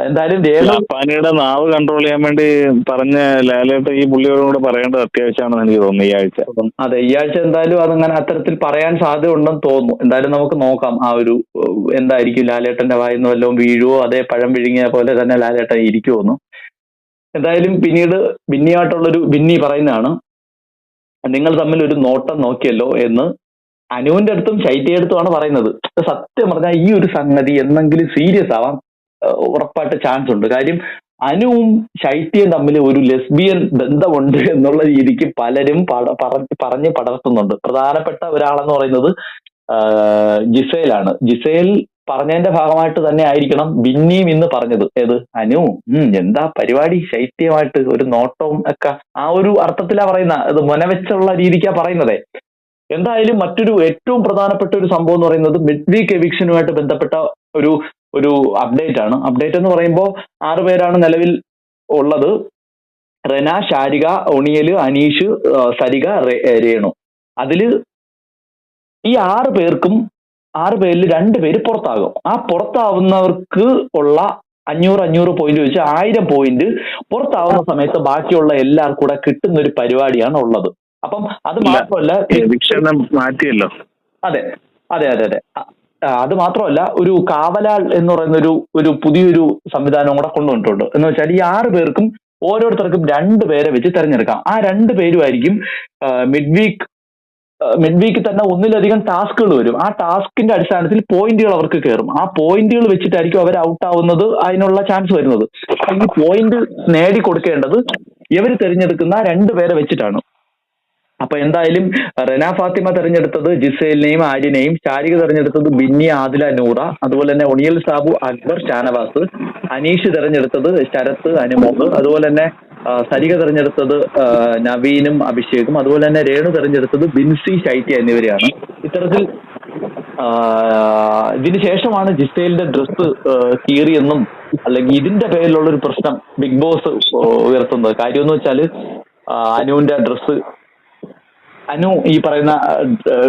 എന്തായാലും രേണു അപ്പാനിയുടെ നാവ് കൺട്രോൾ ചെയ്യാൻ വേണ്ടി പറഞ്ഞ ലാലേട്ട് ഈ പുള്ളിയോടും കൂടെ പറയേണ്ടത് അത്യാവശ്യമാണെന്ന് എനിക്ക് തോന്നുന്നു ഈ ആഴ്ച. അതെ ഈ ആഴ്ച എന്തായാലും അതങ്ങനെ അത്തരത്തിൽ പറയാൻ സാധ്യത ഉണ്ടെന്ന് തോന്നുന്നു. എന്തായാലും നമുക്ക് നോക്കാം. ആ ഒരു എന്തായിരിക്കും ലാലേട്ടന്റെ വായിന്ന് വല്ലതും വീഴുവോ? അതേ പഴം വിഴുങ്ങിയ പോലെ തന്നെ ലാലേട്ടൻ ഇരിക്കുമെന്ന് എന്തായാലും പിന്നീട് ബിന്നിയായിട്ടുള്ളൊരു ബിന്നി പറയുന്നതാണ് നിങ്ങൾ തമ്മിൽ ഒരു നോട്ടം നോക്കിയല്ലോ എന്ന് അനുവിന്റെ അടുത്തും ശൈത്യയുടെ അടുത്തുമാണ് പറയുന്നത്. സത്യം പറഞ്ഞാൽ ഈ ഒരു സംഗതി എന്നെങ്കിലും സീരിയസ് ഏഹ്, ഉറപ്പായിട്ട് ചാൻസ് ഉണ്ട്. കാര്യം അനുവും ശൈത്യയും തമ്മിൽ ഒരു ലെസ്ബിയൻ ബന്ധമുണ്ട് എന്നുള്ള രീതിക്ക് പലരും പറഞ്ഞ് പടർത്തുന്നുണ്ട്. പ്രധാനപ്പെട്ട ഒരാളെന്ന് പറയുന്നത് ജിസേലാണ്. ജിസേൽ പറഞ്ഞതിന്റെ ഭാഗമായിട്ട് തന്നെ ആയിരിക്കണം ബിന്നിയും ഇന്ന് പറഞ്ഞത്. ഏത്? അനു. എന്താ പരിപാടി? ശൈത്യമായിട്ട് ഒരു നോട്ടവും ഒക്കെ ആ ഒരു അർത്ഥത്തിലാ പറയുന്ന അത് മുനവെച്ചുള്ള രീതിക്കാ പറയുന്നതേ. എന്തായാലും മറ്റൊരു ഏറ്റവും പ്രധാനപ്പെട്ട ഒരു സംഭവം എന്ന് പറയുന്നത് മിഡ് വീക്ക് എവിക്ഷനുമായിട്ട് ബന്ധപ്പെട്ട ഒരു ഒരു അപ്ഡേറ്റ് ആണ്. അപ്ഡേറ്റ് എന്ന് പറയുമ്പോൾ ആറ് പേരാണ് നിലവിൽ ഉള്ളത്. റെന ഷാരിക ഒണിയൽ അനീഷ് സരിക രേണു. അതിൽ ഈ ആറ് പേർക്കും ആറ് പേരിൽ രണ്ട് പേര് പുറത്താകും. ആ പുറത്താവുന്നവർക്ക് ഉള്ള അഞ്ഞൂറ് അഞ്ഞൂറ് പോയിന്റ് വെച്ച് ആയിരം പോയിന്റ് പുറത്താവുന്ന സമയത്ത് ബാക്കിയുള്ള എല്ലാവർക്കും കൂടെ കിട്ടുന്ന ഒരു പരിപാടിയാണ് ഉള്ളത്. അപ്പം അത്. മാത്രമല്ല മാറ്റിയല്ലോ. അതെ. അതെ അതെ അതെ. അത് മാത്രമല്ല ഒരു കാവലാൾ എന്ന് പറയുന്ന ഒരു ഒരു പുതിയൊരു സംവിധാനം കൂടെ കൊണ്ടുവന്നിട്ടുണ്ട്. എന്ന് വെച്ചാൽ ഈ ആറ് പേർക്കും ഓരോരുത്തർക്കും രണ്ട് പേരെ വെച്ച് തിരഞ്ഞെടുക്കാം. ആ രണ്ട് പേരുമായിരിക്കും മിഡ് വീക്ക് മിഡ് വീക്ക് തന്നെ ഒന്നിലധികം ടാസ്കുകൾ വരും. ആ ടാസ്കിന്റെ അടിസ്ഥാനത്തിൽ പോയിന്റുകൾ അവർക്ക് കയറും. ആ പോയിന്റുകൾ വെച്ചിട്ടായിരിക്കും അവർ ഔട്ട് ആവുന്നത് അതിനുള്ള ചാൻസ് വരുന്നത്. ഈ പോയിന്റ് നേടി കൊടുക്കേണ്ടത് ഇവർ തിരഞ്ഞെടുക്കുന്ന രണ്ട് പേരെ വെച്ചിട്ടാണ്. അപ്പൊ എന്തായാലും റെന ഫാത്തിമ തെരഞ്ഞെടുത്തത് ജിസേലിനെയും ആര്യനെയും ശാരിക തെരഞ്ഞെടുത്തത് ബിന്നി ആദില നൂറ അതുപോലെ തന്നെ ഒണിയൽ സാബു അക്ബർ ഷാനവാസ് അനീഷ് തെരഞ്ഞെടുത്തത് ശരത്ത് അനുമോഹ് അതുപോലെ തന്നെ സരിക തെരഞ്ഞെടുത്തത് നവീനും അഭിഷേകും അതുപോലെ തന്നെ രേണു തെരഞ്ഞെടുത്തത് ബിൻസി ശൈത്യ എന്നിവരെയാണ്. ഇത്തരത്തിൽ ഇതിനുശേഷമാണ് ഇതിന് ശേഷമാണ് ജിസേലിന്റെ ഡ്രസ്സ് കീറിയെന്നും അല്ലെങ്കിൽ ഇതിന്റെ പേരിലുള്ള ഒരു പ്രശ്നം ബിഗ് ബോസ് ഉയർത്തുന്നത്. കാര്യം എന്ന് വെച്ചാൽ ആ, അനുവിന്റെ ഡ്രസ്സ് അനു ഈ പറയുന്ന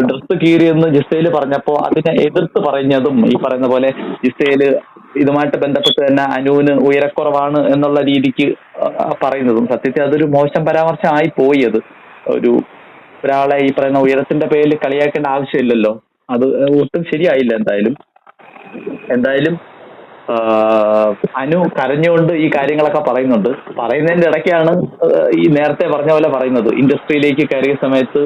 ഡ്രസ്സ് കീറിയെന്ന് ജിസേൽ പറഞ്ഞപ്പോ അതിനെ എതിർത്ത് പറഞ്ഞതും ഈ പറയുന്ന പോലെ ജിസേൽ ഇതുമായിട്ട് ബന്ധപ്പെട്ട് തന്നെ അനുവിന് ഉയരക്കുറവാണ് എന്നുള്ള രീതിക്ക് പറയുന്നതും. സത്യത്തിൽ അതൊരു മോശം പരാമർശമായി പോയി അത്. ഒരു ഒരാളെ ഈ പറയുന്ന ഉയരത്തിന്റെ പേരിൽ കളിയാക്കേണ്ട ആവശ്യമില്ലല്ലോ. അത് ഒട്ടും ശരിയായില്ല എന്തായാലും. എന്തായാലും അനു കരഞ്ഞുകൊണ്ട് ഈ കാര്യങ്ങളൊക്കെ പറയുന്നുണ്ട്. പറയുന്നതിന്റെ ഇടയ്ക്കാണ് ഈ നേരത്തെ പറഞ്ഞ പോലെ പറയുന്നത്. ഇൻഡസ്ട്രിയിലേക്ക് കയറിയ സമയത്ത്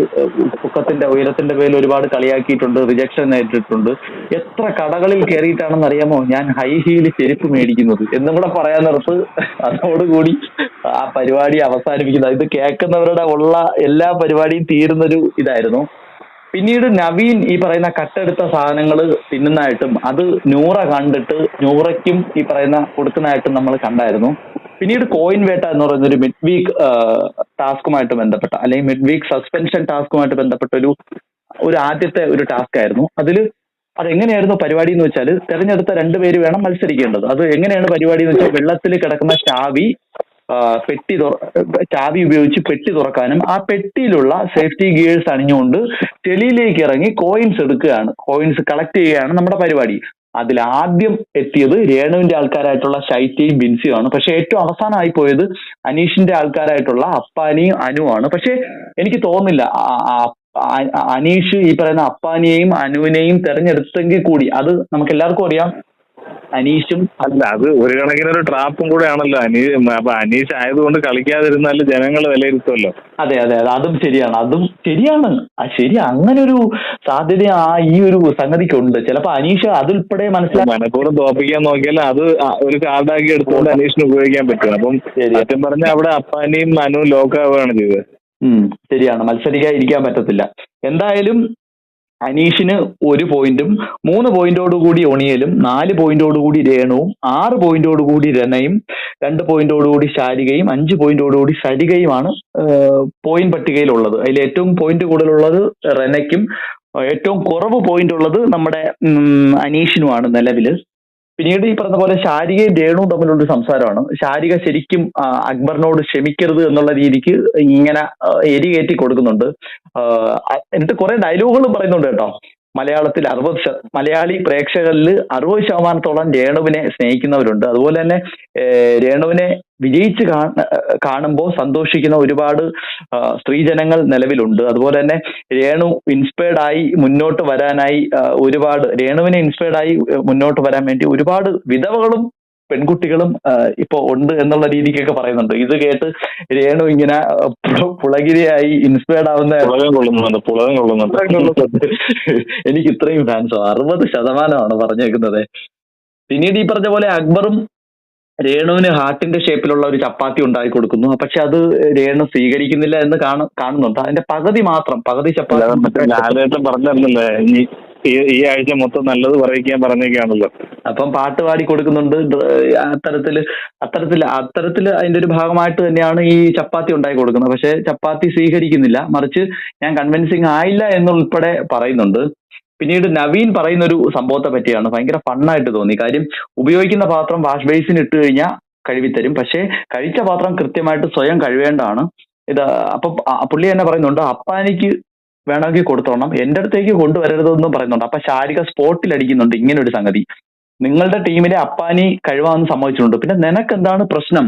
പൊക്കത്തിന്റെ ഉയരത്തിന്റെ പേരിൽ ഒരുപാട് കളിയാക്കിയിട്ടുണ്ട് റിജക്ഷൻ നേരിട്ടിട്ടുണ്ട്. എത്ര കടകളിൽ കയറിയിട്ടാണെന്ന് അറിയാമോ? ഞാൻ ഹൈ ഹീൽ ചെരുപ്പ് മേടിക്കുന്നത്. എന്നും കൂടെ പറയാൻ നിർത്ത്. അതോടുകൂടി ആ പരിപാടി അവസാനിപ്പിക്കുന്നത് ഇത് കേൾക്കുന്നവരുടെ ഉള്ള എല്ലാ പരിപാടിയും തീരുന്നൊരു ഇതായിരുന്നു. പിന്നീട് നവീൻ ഈ പറയുന്ന കട്ടെടുത്ത സാധനങ്ങൾ തിന്നുന്നതായിട്ടും അത് നൂറ കണ്ടിട്ട് നൂറയ്ക്കും ഈ പറയുന്ന കൊടുക്കുന്നതായിട്ടും നമ്മൾ കണ്ടായിരുന്നു. പിന്നീട് കോയിൻ വേട്ട എന്ന് പറയുന്ന ഒരു മിഡ് വീക്ക് ടാസ്കുമായിട്ട് ബന്ധപ്പെട്ട അല്ലെങ്കിൽ മിഡ് വീക്ക് സസ്പെൻഷൻ ടാസ്കുമായിട്ട് ബന്ധപ്പെട്ട ഒരു ഒരു ആദ്യത്തെ ഒരു ടാസ്ക് ആയിരുന്നു. അതിൽ അതെങ്ങനെയായിരുന്നു പരിപാടി എന്ന് വെച്ചാൽ തെരഞ്ഞെടുത്ത രണ്ടുപേര് വേണം മത്സരിക്കേണ്ടത്. അത് എങ്ങനെയാണ് പരിപാടി എന്ന് വെച്ചാൽ വെള്ളത്തിൽ കിടക്കുന്ന ചാവി പെട്ടി ചാവി ഉപയോഗിച്ച് പെട്ടി തുറക്കാനും ആ പെട്ടിയിലുള്ള സേഫ്റ്റി ഗിയേഴ്സ് അണിഞ്ഞുകൊണ്ട് ചെളിയിലേക്ക് ഇറങ്ങി കോയിൻസ് എടുക്കുകയാണ്. കോയിൻസ് കളക്ട് ചെയ്യുകയാണ് നമ്മുടെ പരിപാടി. അതിൽ ആദ്യം എത്തിയത് രേണുവിന്റെ ആൾക്കാരായിട്ടുള്ള ശൈത്യയും ബിൻസിയുമാണ്. പക്ഷെ ഏറ്റവും അവസാനമായി പോയത് അനീഷിന്റെ ആൾക്കാരായിട്ടുള്ള അപ്പാനിയും അനുവാണ് പക്ഷെ എനിക്ക് തോന്നുന്നില്ല അനീഷ് ഈ പറയുന്ന അപ്പാനിയെയും അനുവിനെയും തെരഞ്ഞെടുത്തെങ്കിൽ കൂടി അത് നമുക്ക് എല്ലാവർക്കും അറിയാം. അനീഷും അല്ല അത് ഒരു കണക്കിന് ഒരു ട്രാപ്പും കൂടെ ആണല്ലോ അനീഷ് അപ്പൊ അനീഷ് ആയതുകൊണ്ട് കളിക്കാതിരുന്നാൽ ജനങ്ങൾ വിലയിരുത്തുമല്ലോ അതെ അതെ അതെ. അതും ശരിയാണ്. അതും ശരിയാണ്. ശരി അങ്ങനെ ഒരു സാധ്യത ആ ഈ ഒരു സംഗതിക്കുണ്ട്. ചിലപ്പോ അനീഷ് അതുൾപ്പെടെ മനസ്സിലാക്കി മനഃപൂർവം തോപ്പിക്കാൻ നോക്കിയാൽ അത് ഒരു കാർഡാക്കി എടുത്തുകൊണ്ട് അനീഷിന് ഉപയോഗിക്കാൻ പറ്റും. അപ്പം. സത്യം പറഞ്ഞാൽ അവിടെ അപ്പാനിയും മനുവും ലോക്കാവുകയാണ് ചെയ്തത്. ഉം, ശരിയാണ്. മത്സരിക്കാതിരിക്കാൻ പറ്റത്തില്ല. എന്തായാലും അനീഷിന് ഒരു പോയിന്റും മൂന്ന് പോയിന്റോട് കൂടി ഒണിയലും നാല് പോയിന്റോട് കൂടി രേണുവും ആറ് പോയിന്റോട് കൂടി രനയും രണ്ട് പോയിന്റോട് കൂടി ശാരികയും അഞ്ച് പോയിന്റോട് കൂടി സരികയുമാണ് പോയിന്റ് പട്ടികയിലുള്ളത്. അതിൽ ഏറ്റവും പോയിന്റ് കൂടുതലുള്ളത് റെനയ്ക്കും ഏറ്റവും കുറവ് പോയിന്റ് ഉള്ളത് നമ്മുടെ അനീഷിനുമാണ് നിലവിൽ. പിന്നീട് ഈ പറഞ്ഞ പോലെ ശാരികയും രേണുവും തമ്മിലുള്ള ഒരു സംസാരമാണ്. ശാരിക ശരിക്കും അക്ബറിനോട് ക്ഷമിക്കരുത് എന്നുള്ള രീതിക്ക് ഇങ്ങനെ ആ, എരി കയറ്റി കൊടുക്കുന്നുണ്ട്. എന്നിട്ട് കുറെ ഡയലോഗുകളും പറയുന്നുണ്ട് കേട്ടോ. മലയാളത്തിൽ അറുപത് മലയാളി പ്രേക്ഷകരിൽ അറുപത് ശതമാനത്തോളം രേണുവിനെ സ്നേഹിക്കുന്നവരുണ്ട്. അതുപോലെ തന്നെ രേണുവിനെ വിജയിച്ച് കാണുമ്പോൾ സന്തോഷിക്കുന്ന ഒരുപാട് സ്ത്രീജനങ്ങൾ നിലവിലുണ്ട്. അതുപോലെ തന്നെ രേണു ഇൻസ്പയർഡ് ആയി മുന്നോട്ട് വരാനായി ഒരുപാട് രേണുവിനെ ഇൻസ്പയർഡ് ആയി മുന്നോട്ട് വരാൻ വേണ്ടി ഒരുപാട് വിധവകളും പെൺകുട്ടികളും ഇപ്പൊ ഉണ്ട് എന്നുള്ള രീതിക്കൊക്കെ പറയുന്നുണ്ട്. ഇത് കേട്ട് രേണു ഇങ്ങനെ പുളകിരിയായി ഇൻസ്പയർഡ് ആവുന്ന എനിക്ക് ഇത്രയും ഫാൻസോ അറുപത് ശതമാനമാണ് പറഞ്ഞേക്കുന്നത്. പിന്നീട് ഈ പറഞ്ഞ പോലെ അക്ബറും രേണുവിന് ഹാർട്ടിന്റെ ഷേപ്പിലുള്ള ഒരു ചപ്പാത്തി ഉണ്ടാക്കി കൊടുക്കുന്നു. പക്ഷെ അത് രേണു സ്വീകരിക്കുന്നില്ല എന്ന് കാണു കാണുന്നുണ്ട്. അതിന്റെ പകുതി മാത്രം പകുതി ചപ്പാത്തി പറഞ്ഞല്ലേ ഈ ആഴ്ച മൊത്തം നല്ലത് പറയിക്കാൻ പറഞ്ഞേക്കാണല്ലോ അപ്പം പാട്ട് പാടി കൊടുക്കുന്നുണ്ട്. അത്തരത്തിൽ അത്തരത്തിൽ അത്തരത്തിൽ അതിന്റെ ഒരു ഭാഗമായിട്ട് തന്നെയാണ് ഈ ചപ്പാത്തി ഉണ്ടാക്കി കൊടുക്കുന്നത്. പക്ഷെ ചപ്പാത്തി സ്വീകരിക്കുന്നില്ല. മറിച്ച് ഞാൻ കൺവിൻസിങ് ആയില്ല എന്നുൾപ്പെടെ പറയുന്നുണ്ട്. പിന്നീട് നവീൻ പറയുന്ന ഒരു സംഭവത്തെ പറ്റിയാണ് ഭയങ്കര ഫണ്ണായിട്ട് തോന്നി. കാര്യം ഉപയോഗിക്കുന്ന പാത്രം വാഷ് ബേസിന് ഇട്ട് കഴിഞ്ഞാൽ കഴുകിത്തരും. പക്ഷേ കഴിച്ച പാത്രം കൃത്യമായിട്ട് സ്വയം കഴുകേണ്ടതാണ്. ഇത് അപ്പൊ പുള്ളി തന്നെ പറയുന്നുണ്ട് അപ്പാനിക്ക് വേണമെങ്കിൽ കൊടുത്തോണം. എന്റെ അടുത്തേക്ക് കൊണ്ടുവരരുതെന്നും പറയുന്നുണ്ട്. അപ്പൊ ശാരിക സ്പോട്ടിൽ അടിക്കുന്നുണ്ട് ഇങ്ങനെ ഒരു സംഗതി. നിങ്ങളുടെ ടീമിലെ അപ്പാനി കഴിവാന്ന് സംഭവിച്ചിട്ടുണ്ട് പിന്നെ നിനക്ക് എന്താണ് പ്രശ്നം?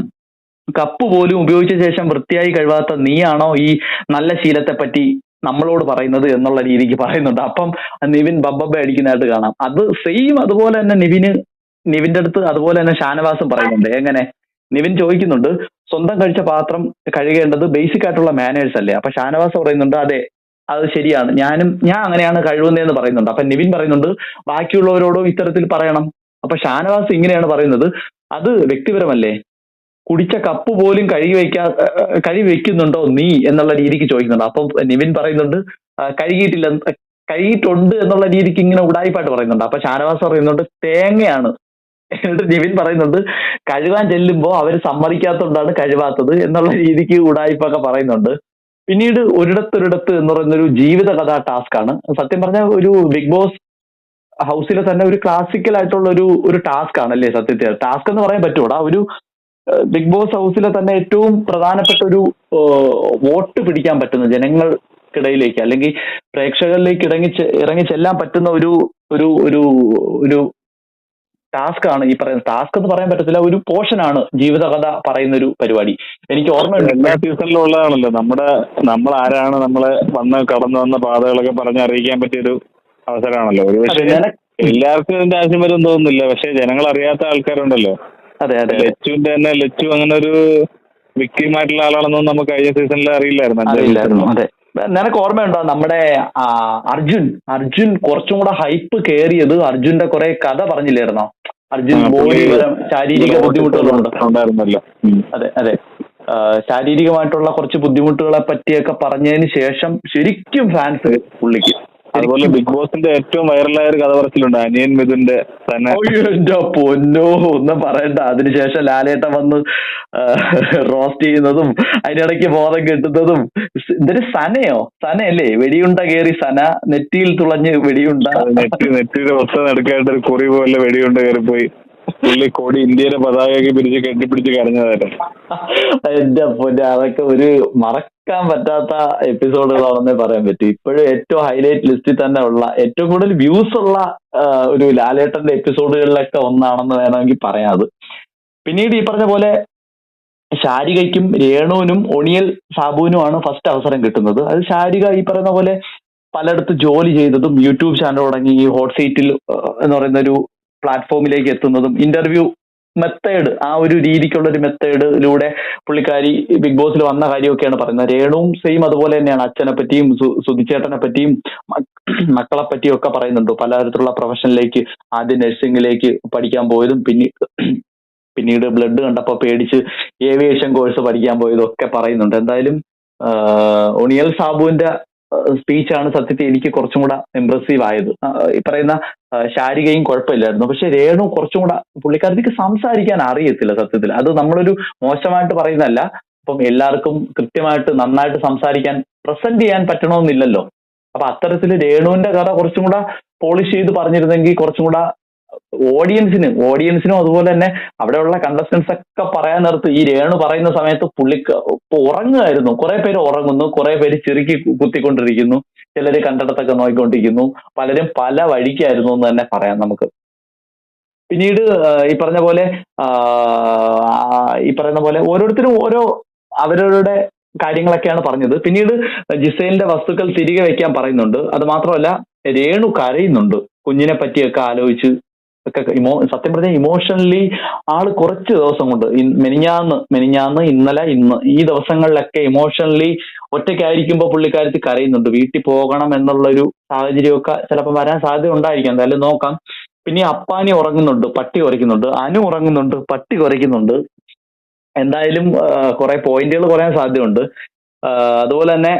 കപ്പ് പോലും ഉപയോഗിച്ച ശേഷം വൃത്തിയായി കഴിവാത്ത നീയാണോ ഈ നല്ല ശീലത്തെ പറ്റി നമ്മളോട് പറയുന്നത് എന്നുള്ള രീതിക്ക് പറയുന്നുണ്ട്. അപ്പം നിവിൻ ബബ്ബബ അടിക്കുന്നതായിട്ട് കാണാം. അത് സെയിം അതുപോലെ തന്നെ നിവിന് നിവിന്റെ അടുത്ത് അതുപോലെ തന്നെ ഷാനവാസും പറയുന്നുണ്ട്. എങ്ങനെ? നിവിൻ ചോദിക്കുന്നുണ്ട് സ്വന്തം കഴിച്ച പാത്രം കഴുകേണ്ടത് ബേസിക് ആയിട്ടുള്ള മാനേഴ്സ് അല്ലേ? അപ്പൊ ഷാനവാസ് പറയുന്നുണ്ട് അതെ അത് ശരിയാണ്. ഞാനും ഞാൻ അങ്ങനെയാണ് കഴിവുന്നതെന്ന് പറയുന്നുണ്ട്. അപ്പൊ നിവിൻ പറയുന്നുണ്ട് ബാക്കിയുള്ളവരോടും ഇത്തരത്തിൽ പറയണം. അപ്പൊ ഷാനവാസ് ഇങ്ങനെയാണ് പറയുന്നത്. അത് വ്യക്തിപരമല്ലേ? കുടിച്ച കപ്പ് പോലും കഴുകി വയ്ക്കാ കഴുകി വെക്കുന്നുണ്ടോ നീ എന്നുള്ള രീതിക്ക് ചോദിക്കുന്നുണ്ട്. അപ്പം നിവിൻ പറയുന്നുണ്ട് കഴുകിയിട്ടില്ല കഴുകിയിട്ടുണ്ട് എന്നുള്ള രീതിക്ക് ഇങ്ങനെ ഉടായിപ്പായിട്ട് പറയുന്നുണ്ട്. അപ്പൊ ഷാനവാസ് പറയുന്നുണ്ട് തേങ്ങയാണ്. എന്നിട്ട് നിവിൻ പറയുന്നുണ്ട് കഴുകാൻ ചെല്ലുമ്പോൾ അവർ സമ്മതിക്കാത്തതുകൊണ്ടാണ് കഴുകാത്തത് എന്നുള്ള രീതിക്ക് ഉടായിപ്പൊക്കെ പറയുന്നുണ്ട്. പിന്നീട് ഒരിടത്തൊരിടത്ത് എന്ന് പറയുന്ന ഒരു ജീവിത കഥാ ടാസ്ക് ആണ് സത്യം പറഞ്ഞാൽ ഒരു ബിഗ് ബോസ് ഹൗസിലെ തന്നെ ഒരു ക്ലാസിക്കൽ ആയിട്ടുള്ള ഒരു ഒരു ടാസ്ക് ആണല്ലേ സത്യത്തിൽ? ടാസ്ക് എന്ന് പറയാൻ പറ്റൂടാ. ഒരു ബിഗ് ബോസ് ഹൗസിലെ തന്നെ ഏറ്റവും പ്രധാനപ്പെട്ട ഒരു വോട്ട് പിടിക്കാൻ പറ്റുന്ന ജനങ്ങൾക്കിടയിലേക്ക് അല്ലെങ്കിൽ പ്രേക്ഷകരിലേക്ക് ഇറങ്ങി ഇറങ്ങി ചെല്ലാൻ പറ്റുന്ന ഒരു ഒരു ഒരു ഒരു ടാസ്ക് ആണ് ഈ പറയുന്നത് ടാസ്ക് എന്ന് പറയാൻ പറ്റത്തില്ല ഒരു പോർഷൻ ആണ് ജീവിതകഥ പറയുന്ന ഒരു പരിപാടി. എനിക്ക് ഓർമ്മയുണ്ട്. എല്ലാ സീസണിലും ഉള്ളതാണല്ലോ നമ്മുടെ നമ്മൾ ആരാണ് നമ്മളെ വന്ന് കടന്നു വന്ന പാതകളൊക്കെ പറഞ്ഞ് അറിയിക്കാൻ പറ്റിയൊരു അവസരമാണല്ലോ. ഒരു പക്ഷേ എല്ലാവർക്കും ഇതിന്റെ ആവശ്യം വരും തോന്നുന്നില്ല. പക്ഷെ ജനങ്ങൾ അറിയാത്ത ആൾക്കാരുണ്ടല്ലോ. അതെ അതെ. ലച്ചുവിന്റെ തന്നെ ലച്ചു അങ്ങനെ ഒരു വ്യക്തിയുമായിട്ടുള്ള ആളാണെന്നൊന്നും നമുക്ക് കഴിഞ്ഞ സീസണിൽ അറിയില്ലായിരുന്നു. അറിയില്ലായിരുന്നു. അതെ. നിനക്ക് ഓർമ്മയുണ്ടോ നമ്മുടെ അർജുൻ? അർജുൻ കുറച്ചും കൂടെ ഹൈപ്പ് കയറിയത് അർജുന്റെ കുറെ കഥ പറഞ്ഞില്ലായിരുന്നോ? അർജുൻ ആ, ബോഡി പുള്ളി- പരം ശാരീരിക ബുദ്ധിമുട്ടുകളുണ്ട്. അതെ അതെ. ശാരീരികമായിട്ടുള്ള കുറച്ച് ബുദ്ധിമുട്ടുകളെ പറ്റിയൊക്കെ പറഞ്ഞതിന് ശേഷം ശരിക്കും ഫാൻസ് പുള്ളിക്ക് അതുപോലെ ബിഗ് ബോസിന്റെ ഏറ്റവും വൈറലായ ഒരു കഥ പറച്ചിലുണ്ട് അനിയൻ മിഥുന്റെ തന്നെ. എന്റെ പൊന്നോ ഒന്നും പറയണ്ട. അതിനുശേഷം ലാലേട്ട വന്ന് റോസ്റ്റ് ചെയ്യുന്നതും അതിനിടയ്ക്ക് ബോധം കിട്ടുന്നതും. ഇതൊരു സനയോ? സനയല്ലേ? വെടിയുണ്ട കയറി സന നെറ്റിയിൽ തുളഞ്ഞ് വെടിയുണ്ട. നെറ്റി നെറ്റിയിൽ പുസ്തകം എടുക്കായിട്ട് ഒരു കുറി പോലെ വെടിയുണ്ട കയറി പോയി പുള്ളി കോടി ഇന്ത്യയുടെ പതാകയൊക്കെ പിടിച്ച് കെട്ടിപ്പിടിച്ച് കരഞ്ഞതായിരുന്നു. എന്റെ പൊന്നെ അതൊക്കെ ഒരു മറക്കാൻ പറ്റാത്ത എപ്പിസോഡുകളാണെന്നേ പറയാൻ പറ്റും. ഇപ്പോഴും ഏറ്റവും ഹൈലൈറ്റ് ലിസ്റ്റിൽ തന്നെ ഉള്ള ഏറ്റവും കൂടുതൽ വ്യൂസ് ഉള്ള ഒരു ലാലേട്ടന്റെ എപ്പിസോഡുകളിലൊക്കെ ഒന്നാണെന്ന് വേണമെങ്കിൽ പറയാം അത്. പിന്നീട് ഈ പറഞ്ഞ പോലെ ശാരികയ്ക്കും രേണുവിനും ഒണിയൽ സാബുവിനുമാണ് ഫസ്റ്റ് അവസരം കിട്ടുന്നത്. അത് ശാരിക ഈ പറയുന്ന പോലെ പലയിടത്ത് ജോലി ചെയ്തതും യൂട്യൂബ് ചാനൽ തുടങ്ങി ഈ ഹോട്ട് സീറ്റിൽ എന്ന് പറയുന്ന ഒരു പ്ലാറ്റ്ഫോമിലേക്ക് എത്തുന്നതും ഇന്റർവ്യൂ മെത്തേഡ് ആ ഒരു രീതിക്കുള്ള ഒരു മെത്തേഡിലൂടെ പുള്ളിക്കാരി ബിഗ് ബോസിൽ വന്ന കാര്യമൊക്കെയാണ് പറയുന്നത്. രേണുവും സെയിം അതുപോലെ തന്നെയാണ്. അച്ഛനെ പറ്റിയും സുധിച്ചേട്ടനെ പറ്റിയും മക്കളെ പറ്റിയും ഒക്കെ പറയുന്നുണ്ട്. പലതരത്തിലുള്ള പ്രൊഫഷനിലേക്ക് ആദ്യം നഴ്സിംഗിലേക്ക് പഠിക്കാൻ പോയതും പിന്നെ പിന്നീട് ബ്ലഡ് കണ്ടപ്പോൾ പേടിച്ച് ഏവിയേഷൻ കോഴ്സ് പഠിക്കാൻ പോയതും ഒക്കെ പറയുന്നുണ്ട്. എന്തായാലും ഉണിയൽ സാബുവിന്റെ സ്പീച്ചാണ് സത്യത്തിൽ എനിക്ക് കുറച്ചും കൂടെ ഇംപ്രസീവ് ആയത്. ഈ പറയുന്ന ശാരികയും കുഴപ്പമില്ലായിരുന്നു. പക്ഷെ രേണു കുറച്ചും കൂടെ പുള്ളിക്കാരത്തേക്ക് സംസാരിക്കാൻ അറിയത്തില്ല സത്യത്തിൽ. അത് നമ്മളൊരു മോശമായിട്ട് പറയുന്നതല്ല. അപ്പം എല്ലാവർക്കും കൃത്യമായിട്ട് നന്നായിട്ട് സംസാരിക്കാൻ പ്രസന്റ് ചെയ്യാൻ പറ്റണമെന്നില്ലല്ലോ. അപ്പൊ അത്തരത്തിൽ രേണുവിന്റെ കഥ കുറച്ചും കൂടെ പോളിഷ് ചെയ്ത് പറഞ്ഞിരുന്നെങ്കിൽ കുറച്ചും കൂടെ ഓഡിയൻസിന് ഓഡിയൻസിനും അതുപോലെ തന്നെ അവിടെയുള്ള കണ്ടസ്റ്റൻസ് ഒക്കെ പറയാൻ നേരത്ത് ഈ രേണു പറയുന്ന സമയത്ത് പുള്ളിക്ക് ഉറങ്ങുമായിരുന്നു. കുറെ പേര് ഉറങ്ങുന്നു കുറെ പേര് ചെറുക്കി കുത്തിക്കൊണ്ടിരിക്കുന്നു. ചിലര് കണ്ടിടത്തൊക്കെ നോക്കിക്കൊണ്ടിരിക്കുന്നു പലരും പല വഴിക്കായിരുന്നു എന്ന് തന്നെ പറയാം നമുക്ക്. പിന്നീട് ഈ പറഞ്ഞ പോലെ ഈ പറയുന്ന പോലെ ഓരോരുത്തരും ഓരോ അവരവരുടെ കാര്യങ്ങളൊക്കെയാണ് പറഞ്ഞത്. പിന്നീട് ജിസൈലിന്റെ വസ്തുക്കൾ തിരികെ വെക്കാൻ പറയുന്നുണ്ട്. അത് മാത്രമല്ല രേണു കരയുന്നുണ്ട്. കുഞ്ഞിനെ പറ്റിയൊക്കെ ആലോചിച്ച് ഇമോ സത്യം പറഞ്ഞാൽ ഇമോഷണലി ആൾ കുറച്ച് ദിവസം കൊണ്ട് മെനിഞ്ഞാന്ന് മെനിഞ്ഞാന്ന് ഇന്നലെ ഇന്ന് ഈ ദിവസങ്ങളിലൊക്കെ ഇമോഷണലി ഒറ്റയ്ക്കായിരിക്കുമ്പോൾ പുള്ളിക്കാരത്തി കരയുന്നുണ്ട്. വീട്ടിൽ പോകണം എന്നുള്ളൊരു സാഹചര്യമൊക്കെ ചിലപ്പോൾ വരാൻ സാധ്യത ഉണ്ടായിരിക്കാം. എന്തായാലും നോക്കാം. പിന്നെ അപ്പാനി ഉറങ്ങുന്നുണ്ട് പട്ടി കുറയ്ക്കുന്നുണ്ട് അനു ഉറങ്ങുന്നുണ്ട് പട്ടി കുറയ്ക്കുന്നുണ്ട്. എന്തായാലും കുറെ പോയിന്റുകൾ കുറയാൻ സാധ്യതയുണ്ട്. അതുപോലെ തന്നെ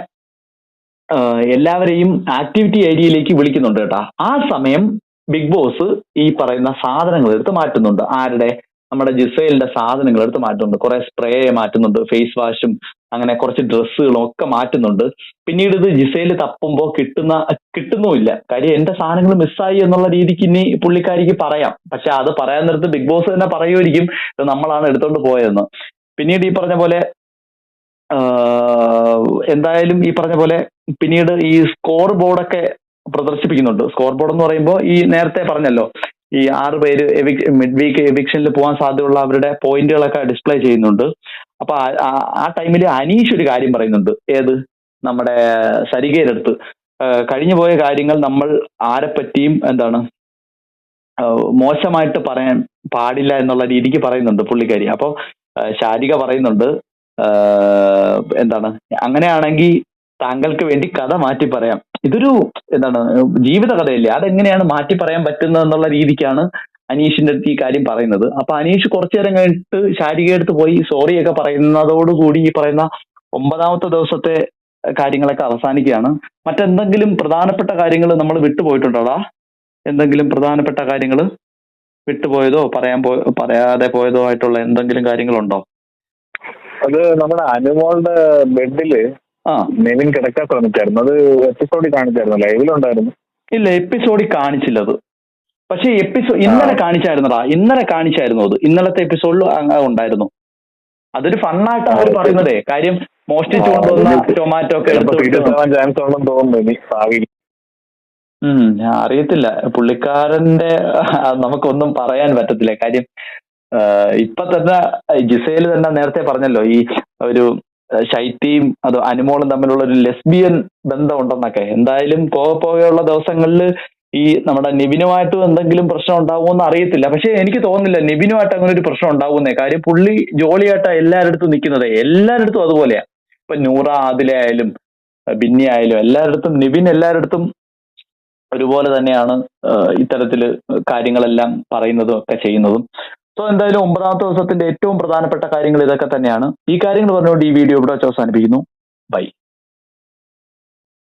എല്ലാവരെയും ആക്ടിവിറ്റി ഏരിയയിലേക്ക് വിളിക്കുന്നുണ്ട് കേട്ടാ. ആ സമയം ബിഗ് ബോസ് ഈ പറയുന്ന സാധനങ്ങൾ എടുത്ത് മാറ്റുന്നുണ്ട്. ആരുടെ? നമ്മുടെ ജിസൈലിന്റെ സാധനങ്ങൾ എടുത്ത് മാറ്റുന്നുണ്ട്. കുറെ സ്പ്രേ മാറ്റുന്നുണ്ട് ഫേസ് വാഷും അങ്ങനെ കുറച്ച് ഡ്രസ്സുകളും ഒക്കെ മാറ്റുന്നുണ്ട്. പിന്നീട് ഇത് ജിസൈൽ തപ്പുമ്പോൾ കിട്ടുന്ന കിട്ടുന്നുമില്ല. കാര്യം എന്റെ സാധനങ്ങൾ മിസ്സായി എന്നുള്ള രീതിക്ക് ഇനി പുള്ളിക്കാരിക്ക് പറയാം. പക്ഷെ അത് പറയാൻ നേരത്ത് ബിഗ് ബോസ് തന്നെ പറയുമായിരിക്കും ഇത് നമ്മളാണ് എടുത്തോണ്ട് പോയതെന്ന്. പിന്നീട് ഈ പറഞ്ഞ പോലെ എന്തായാലും ഈ പറഞ്ഞ പോലെ പിന്നീട് ഈ സ്കോർ ബോർഡൊക്കെ പ്രദർശിപ്പിക്കുന്നുണ്ട്. സ്കോർ ബോർഡ് എന്ന് പറയുമ്പോൾ ഈ നേരത്തെ പറഞ്ഞല്ലോ ഈ ആറ് പേര് മിഡ് വീക്ക് എവിക്ഷനിൽ പോകാൻ സാധ്യതയുള്ള അവരുടെ പോയിന്റുകളൊക്കെ ഡിസ്പ്ലേ ചെയ്യുന്നുണ്ട്. അപ്പൊ ആ- ടൈമിൽ അനീഷ് ഒരു കാര്യം പറയുന്നുണ്ട്. ഏത്? നമ്മുടെ സരികയുടെ അടുത്ത് കഴിഞ്ഞു പോയ കാര്യങ്ങൾ നമ്മൾ ആരെപ്പറ്റിയും എന്താണ് മോശമായിട്ട് പറയാൻ പാടില്ല എന്നുള്ള രീതിക്ക് പറയുന്നുണ്ട് പുള്ളിക്കാരി. അപ്പൊ ആഹ് ശാരിക പറയുന്നുണ്ട് എന്താണ് അങ്ങനെയാണെങ്കിൽ താങ്കൾക്ക് വേണ്ടി കഥ മാറ്റി പറയാം. ഇതൊരു എന്താണ് ജീവിത കഥയല്ലേ അതെങ്ങനെയാണ് മാറ്റി പറയാൻ പറ്റുന്നത് എന്നുള്ള രീതിക്കാണ് അനീഷിന്റെ അടുത്ത് ഈ കാര്യം പറയുന്നത്. അപ്പൊ അനീഷ് കുറച്ചു നേരം കഴിഞ്ഞിട്ട് ശാരിക അടുത്ത് പോയി സോറി ഒക്കെ പറയുന്നതോടുകൂടി ഈ പറയുന്ന ഒമ്പതാമത്തെ ദിവസത്തെ കാര്യങ്ങളൊക്കെ അവസാനിക്കുകയാണ്. മറ്റെന്തെങ്കിലും പ്രധാനപ്പെട്ട കാര്യങ്ങൾ നമ്മൾ വിട്ടുപോയിട്ടുണ്ടോടാ? എന്തെങ്കിലും പ്രധാനപ്പെട്ട കാര്യങ്ങൾ വിട്ടുപോയതോ പറയാൻ പോ പറയാതെ പോയതോ ആയിട്ടുള്ള എന്തെങ്കിലും കാര്യങ്ങളുണ്ടോ? അത് നമ്മുടെ അനുമോളുടെ ബെഡിൽ ആ. നിവിൻ കിടക്കാൻ ശ്രമിച്ചായിരുന്നു. അത് എപ്പിസോഡിൽ കാണിച്ചായിരുന്നു. ലൈവിലുണ്ടായിരുന്നു ഇല്ല എപ്പിസോഡിൽ കാണിച്ചില്ല അത്. പക്ഷെ എപ്പിസോഡ് ഇന്നലെ കാണിച്ചായിരുന്നടാ. ഇന്നലെ കാണിച്ചായിരുന്നു അത്. ഇന്നലത്തെ എപ്പിസോഡിൽ ഉണ്ടായിരുന്നു. അതൊരു ഫണ്ണായിട്ടാണ് അവർ പറയുന്നതേ. കാര്യം മോഷ്ടിച്ചു കൊണ്ടുവന്ന ടൊമാറ്റോ ഒക്കെ ചാൻസ് ഉണ്ടെന്ന് തോന്നുന്നു ഉം അറിയത്തില്ല. പുള്ളിക്കാരന്റെ നമുക്കൊന്നും പറയാൻ പറ്റത്തില്ല. കാര്യം ഇപ്പൊ തന്നെ ജിസേൽ തന്നെ നേരത്തെ പറഞ്ഞല്ലോ ഈ ഒരു ശൈത്യയും അത് അനുമോളും തമ്മിലുള്ള ഒരു ലെസ്ബിയൻ ബന്ധം ഉണ്ടെന്നൊക്കെ എന്തായാലും പോകെ പോകെയുള്ള ദിവസങ്ങളിൽ ഈ നമ്മുടെ നിബിനുമായിട്ടും എന്തെങ്കിലും പ്രശ്നം ഉണ്ടാവുമെന്ന് അറിയത്തില്ല. പക്ഷെ എനിക്ക് തോന്നുന്നില്ല നിബിനുമായിട്ട് അങ്ങനെ ഒരു പ്രശ്നം ഉണ്ടാവുന്നേ. കാര്യം പുള്ളി ജോളിയായിട്ടാ എല്ലാവരുടെ നിൽക്കുന്നത്. എല്ലാവരുടെ അതുപോലെയാ. ഇപ്പൊ നൂറ ആദിലെ ആയാലും ബിന്നി ആയാലും എല്ലാവരുടെ നിബിൻ എല്ലാവരുടെ ഒരുപോലെ തന്നെയാണ് ഇത്തരത്തിൽ കാര്യങ്ങളെല്ലാം പറയുന്നതും ഒക്കെ ചെയ്യുന്നതും. സോ എന്തായാലും ഒമ്പതാമത്തെ ദിവസത്തിന്റെ ഏറ്റവും പ്രധാനപ്പെട്ട കാര്യങ്ങൾ ഇതൊക്കെ തന്നെയാണ്. ഈ കാര്യങ്ങൾ പറഞ്ഞുകൊണ്ട് ഈ വീഡിയോ ഇവിടെ വെച്ച് അവസാനിപ്പിക്കുന്നു. ബൈ